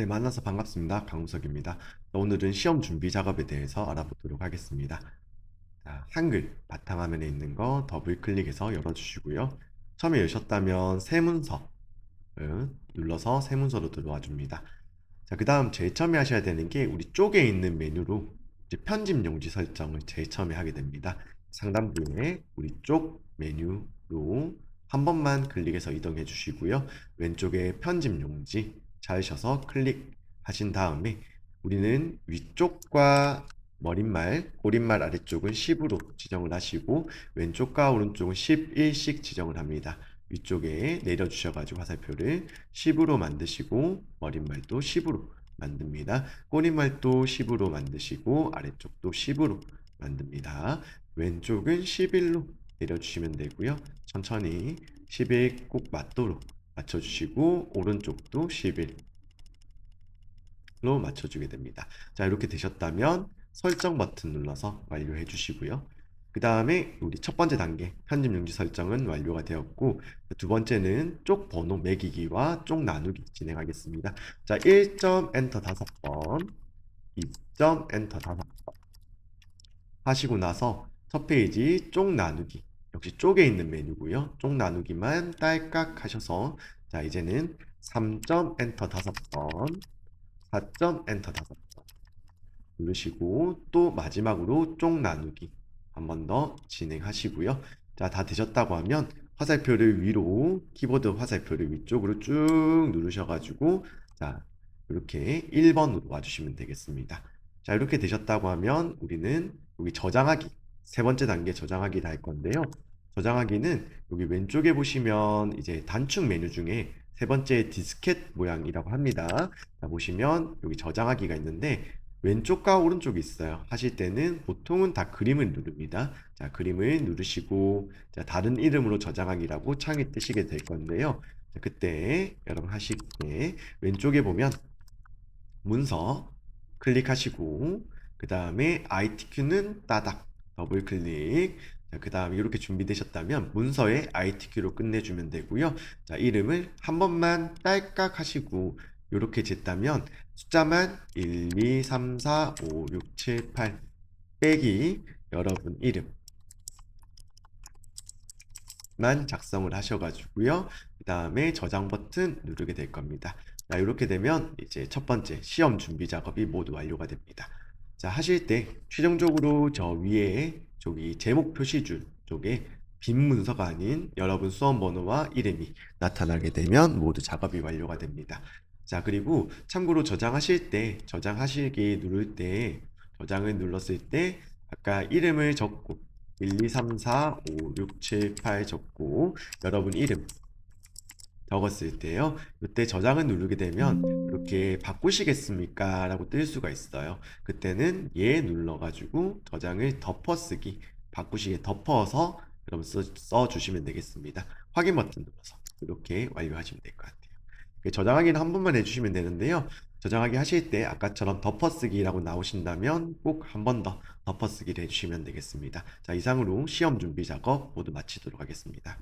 네, 만나서 반갑습니다. 강우석입니다. 오늘은 시험 준비 작업에 대해서 알아보도록 하겠습니다. 자, 한글 바탕화면에 있는 거 더블 클릭해서 열어주시고요. 처음에 여셨다면 새 문서 눌러서 새 문서로 들어와 줍니다. 자, 그 다음 제일 처음에 하셔야 되는 게 우리 쪽에 있는 메뉴로 편집 용지 설정을 제일 처음에 하게 됩니다. 상단부에 우리 쪽 메뉴로 한 번만 클릭해서 이동해 주시고요. 왼쪽에 편집 용지 찾으셔서 클릭하신 다음에 우리는 위쪽과 머릿말, 고릿말 아래쪽은 10으로 지정을 하시고 왼쪽과 오른쪽은 11씩 지정을 합니다. 위쪽에 내려주셔가지고 화살표를 10으로 만드시고 머릿말도 10으로 만듭니다. 꼬리말도 10으로 만드시고 아래쪽도 10으로 만듭니다. 왼쪽은 11로 내려주시면 되고요. 천천히 11꼭 맞도록 맞춰주시고 오른쪽도 11로 맞춰주게 됩니다. 자 이렇게 되셨다면 설정 버튼 눌러서 완료해 주시고요. 그 다음에 우리 첫 번째 단계 편집 용지 설정은 완료가 되었고 두 번째는 쪽 번호 매기기와 쪽 나누기 진행하겠습니다. 자 1점 엔터 5번 2점 엔터 5번 하시고 나서 첫 페이지 쪽 나누기 역시 쪽에 있는 메뉴고요. 쪽 나누기만 딸깍 하셔서 자 이제는 3점 엔터 5번 4점 엔터 5번 누르시고 또 마지막으로 쪽 나누기 한 번 더 진행하시고요. 자, 다 되셨다고 하면 화살표를 위로 키보드 화살표를 위쪽으로 쭉 누르셔가지고 자, 이렇게 1번으로 와주시면 되겠습니다. 자, 이렇게 되셨다고 하면 우리는 여기 저장하기 세 번째 단계 저장하기 다 할 건데요. 저장하기는 여기 왼쪽에 보시면 이제 단축 메뉴 중에 세 번째 디스켓 모양이라고 합니다. 자, 보시면 여기 저장하기가 있는데 왼쪽과 오른쪽이 있어요. 하실 때는 보통은 다 그림을 누릅니다. 자, 그림을 누르시고 자, 다른 이름으로 저장하기라고 창에 뜨시게 될 건데요. 자, 그때 여러분 하실 때 왼쪽에 보면 문서 클릭하시고 그 다음에 ITQ는 따닥 더블 클릭 자, 그 다음에 이렇게 준비되셨다면 문서에 ITQ로 끝내주면 되고요. 자, 이름을 한 번만 딸깍 하시고 이렇게 짓다면 숫자만 1, 2, 3, 4, 5, 6, 7, 8 빼기 여러분 이름 만 작성을 하셔가지고요. 그 다음에 저장 버튼 누르게 될 겁니다. 자, 이렇게 되면 이제 첫 번째 시험 준비 작업이 모두 완료가 됩니다. 자, 하실 때 최종적으로 저 위에 저기 제목 표시줄 쪽에 빈 문서가 아닌 여러분 수험 번호와 이름이 나타나게 되면 모두 작업이 완료가 됩니다. 자, 그리고 참고로 저장하실 때, 저장하시기 누를 때, 저장을 눌렀을 때, 아까 이름을 적고, 1, 2, 3, 4, 5, 6, 7, 8 적고, 여러분 이름 적었을 때요. 이때 저장을 누르게 되면, 이렇게 바꾸시겠습니까? 라고 뜰 수가 있어요. 그때는 얘 눌러가지고, 저장을 덮어쓰기, 바꾸시게 덮어서, 여러분 써, 써주시면 되겠습니다. 확인 버튼 눌러서, 이렇게 완료하시면 될 것 같아요. 그 저장하기는 한 번만 해주시면 되는데요. 저장하기 하실 때 아까처럼 덮어쓰기라고 나오신다면 꼭 한 번 더 덮어쓰기를 해주시면 되겠습니다. 자, 이상으로 시험 준비 작업 모두 마치도록 하겠습니다.